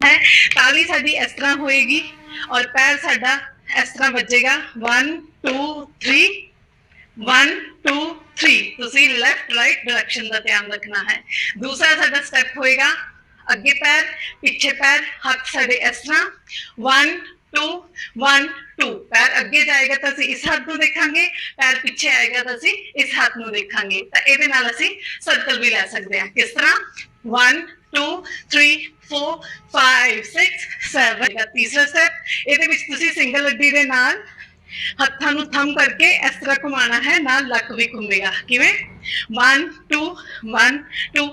ਹੈ ਤਾਲੀ ਸਾਡੀ ਇਸ ਤਰ੍ਹਾਂ ਹੋਏਗੀ ਔਰ ਪੈਰ ਸਾਡਾ ਇਸ ਤਰ੍ਹਾਂ ਵੱਜੇਗਾ 1 2 3 1 2 3 ਤੁਸੀਂ ਲੈਫਟ ਰਾਈਟ ਡਾਇਰੈਕਸ਼ਨ ਦਾ ਧਿਆਨ ਰੱਖਣਾ ਹੈ ਦੂਸਰਾ ਸਾਡਾ ਸਟੈਪ ਹੋਏਗਾ ਅੱਗੇ ਪੈਰ ਪਿੱਛੇ ਪੈਰ ਹੱਥ ਸਾਡੇ ਇਸ ਤਰ੍ਹਾਂ 1 2 1 2 ਪੈਰ ਅੱਗੇ ਜਾਏਗਾ ਤਾਂ ਅਸੀਂ ਇਸ ਹੱਥ ਨੂੰ ਦੇਖਾਂਗੇ ਪੈਰ ਪਿੱਛੇ ਆਏਗਾ ਤਾਂ ਅਸੀਂ ਇਸ ਹੱਥ ਨੂੰ ਦੇਖਾਂਗੇ ਤਾਂ ਇਹਦੇ ਨਾਲ ਅਸੀਂ ਸਰਕਲ ਵੀ ਲੈ ਸਕਦੇ ਹਾਂ ਕਿਸ ਤਰ੍ਹਾਂ 1 2 3 4 5 6 7 ਦਾ ਤੀਸਰਾ ਸਟੈਪ ਇਹਦੇ ਵਿੱਚ ਤੁਸੀਂ ਸਿੰਗਲ ਅੱਡੀ ਦੇ ਨਾਲ ਹੱਥਾਂ ਨੂੰ ਥੰਮ ਕਰਕੇ ਇਸ ਤਰ੍ਹਾਂ ਘੁਮਾਉਣਾ ਹੈ, ਨਾਲ ਲੱਕ ਵੀ ਘੁੰਮੇਗਾ। ਕਿਵੇਂ? 1 2 1 2